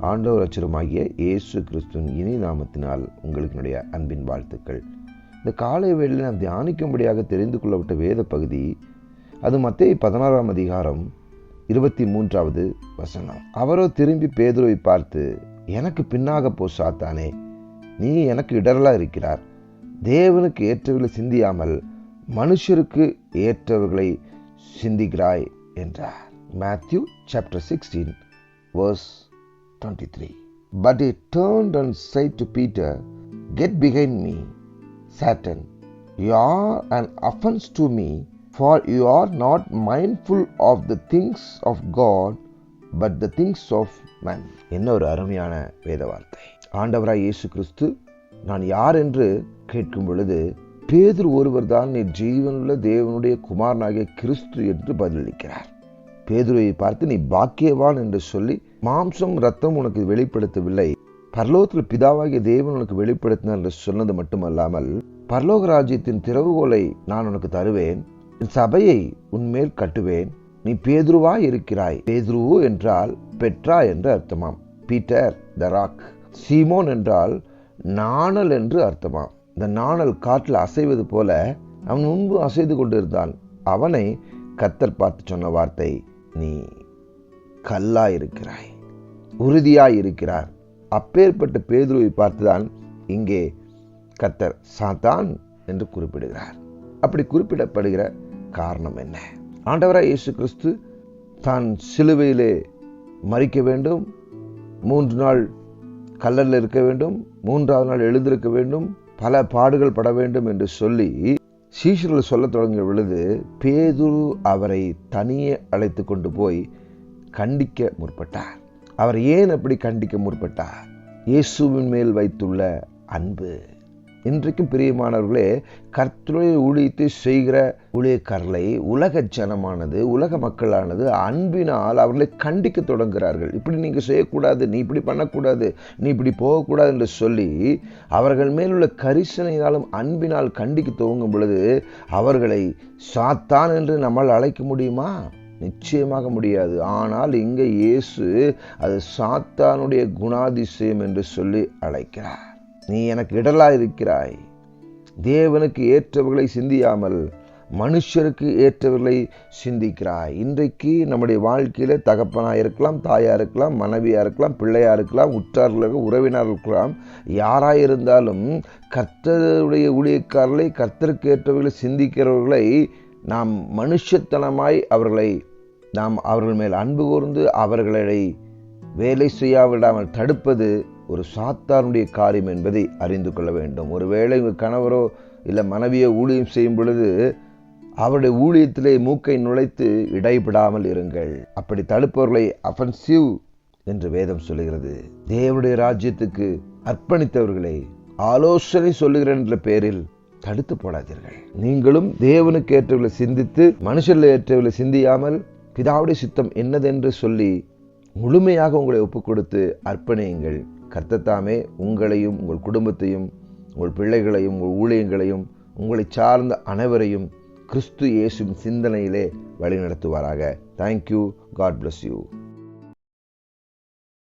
ஆண்டவர் அச்சரமாகிய இயேசு கிறிஸ்துவின் இனி நாமத்தினால் உங்களுக்கு அன்பின் வாழ்த்துக்கள். இந்த காலை வேளையில் நாம் தியானிக்கும்படியாக தெரிந்து கொள்ளப்பட்ட வேத பகுதி அது மத்திய பதினாறாம் அதிகாரம் இருபத்தி மூன்றாவது வசனம். அவரோ திரும்பி பேதுருவை பார்த்து எனக்கு பின்னாக போ சாத்தானே. நீ எனக்கு இடரலாக இருக்கிறார். தேவனுக்கு ஏற்றவர்களை சிந்தியாமல் மனுஷருக்கு ஏற்றவர்களை சிந்திக்கிறாய் என்றார். Matthew chapter sixteen verse 23. But he turned and said to Peter, Get behind me, Satan. You are an offense to me, for you are not mindful of the things of God, but the things of man. என்ன ஒரு அருமையான வேத வார்த்தை ஆண்டவராய் இயேசு கிறிஸ்து நான் யார் என்று கேட்கும் பொழுது பேதுரு ஒருவர் தான் நீ ஜீவனுள்ள தேவனுடைய குமாரனாகிய கிறிஸ்து என்று பதிலளிக்கிறார் பேதுருவை பார்த்து நீ பாக்கியவான் என்று சொல்லி மாம்சம் ரத்தம் உனக்கு வெளிப்படுத்தவில்லை. பரலோகத்தில் பிதாவாகிய தேவன் உனக்கு வெளிப்படுத்தினார் என்று சொன்னது மட்டுமல்லாமல் பரலோக ராஜ்யத்தின் திறவுகோலை நான் உனக்கு தருவேன். என் சபையை உன்மேல் கட்டுவேன். நீ பேதுருவாய் இருக்கிறாய். பேதுருவு என்றால் பெட்ரா என்று அர்த்தமாம். பீட்டர் த ராக். சீமோன் என்றால் நாணல் என்று அர்த்தமாம். இந்த நாணல் காட்டில் அசைவது போல அவன் முன்பு அசைந்து கொண்டிருந்தான். அவனை கத்தர் பார்த்து சொன்ன வார்த்தை நீ கல்லாய் இருக்கிறாய் உறுதியாய் இருக்கிறார் அப்பேற்பட்ட பேதுருவை பார்த்துதான் இங்கே கத்தர் சாத்தான் என்று குறிப்பிடுகிறார். அப்படி குறிப்பிடப்படுகிற காரணம் என்ன? ஆண்டவராய் இயேசு கிறிஸ்து தான் சிலுவையிலே மறிக்க வேண்டும் மூன்று நாள் கல்லறில் இருக்க வேண்டும் மூன்றாவது நாள் எழுந்திருக்க வேண்டும் பல பாடுகள் பட வேண்டும் என்று சொல்லி சீஷர்கள் சொல்ல தொடங்கிய பொழுது பேதுரு அவரை தனியே அழைத்து கொண்டு போய் கண்டிக்க முற்பட்டார். அவர் ஏன் அப்படி கண்டிக்க முற்பட்டார்? இயேசுவின் மேல் வைத்துள்ள அன்பு. இன்றைக்கும் பிரியமானவர்களே கர்த்தருடைய ஊழியத்தை செய்கிற ஊழியக்காரர்களை உலக ஜனமானது உலக மக்களானது அன்பினால் அவர்களை கண்டிக்க தொடங்குகிறார்கள். இப்படி நீங்கள் செய்யக்கூடாது நீ இப்படி பண்ணக்கூடாது நீ இப்படி போகக்கூடாது என்று சொல்லி அவர்கள் மேலுள்ள கரிசனையினாலும் அன்பினால் கண்டிக்க துவங்கும் பொழுது அவர்களை சாத்தான் என்று நம்மால் அழைக்க முடியுமா? நிச்சயமாக முடியாது. ஆனால் இங்கே இயேசு அது சாத்தானுடைய குணாதிசயம் என்று சொல்லி அழைக்கிறார். நீ எனக்கு இடலாக இருக்கிறாய். தேவனுக்கு ஏற்றவர்களை சிந்தியாமல் மனுஷருக்கு ஏற்றவர்களை சிந்திக்கிறாய். இன்றைக்கு நம்முடைய வாழ்க்கையில் தகப்பனாக இருக்கலாம் தாயாக இருக்கலாம் மனைவியாக இருக்கலாம் பிள்ளையாக இருக்கலாம் உற்றார்கள் உறவினர் இருக்கலாம் யாராக இருந்தாலும் கர்த்தருடைய ஊழியக்காரர்களை கர்த்தருக்கு ஏற்றவர்களை சிந்திக்கிறவர்களை நாம் மனுஷத்தனமாய் அவர்களை நாம் அவர்கள் மேல் அன்பு கூர்ந்து அவர்களை வேலை செய்யாவிடாமல் தடுப்பது ஒரு சாத்தானுடைய காரியம் என்பதை அறிந்து கொள்ள வேண்டும். ஒருவேளை உங்கள் கணவரோ இல்லை மனைவியோ ஊழியம் செய்யும் பொழுது அவருடைய ஊழியத்திலே மூக்கை நுழைத்து இடைபடாமல் இருங்கள். அப்படி தடுப்பவர்களை அஃபென்சிவ் என்று வேதம் சொல்லுகிறது. தேவனுடைய ராஜ்யத்துக்கு அர்ப்பணித்தவர்களை ஆலோசனை சொல்லுகிறேன் என்ற பெயரில் தடுத்து போடாதீர்கள். நீங்களும் தேவனுக்கு ஏற்றவர்களை சிந்தித்து மனுஷர்களை ஏற்றவர்களை சிந்தியாமல் பிதாவுடைய சித்தம் என்னதென்று சொல்லி முழுமையாக உங்களை ஒப்புக் கொடுத்து அர்ப்பணியுங்கள் கர்த்தத்தாமே உங்களையும் உங்கள் குடும்பத்தையும் உங்கள் பிள்ளைகளையும் உங்கள் ஊழியங்களையும் உங்களை சார்ந்த அனைவரையும் கிறிஸ்து இயேசுவின் சிந்தனையிலே வழிநடத்துவாராக. Thank you God bless you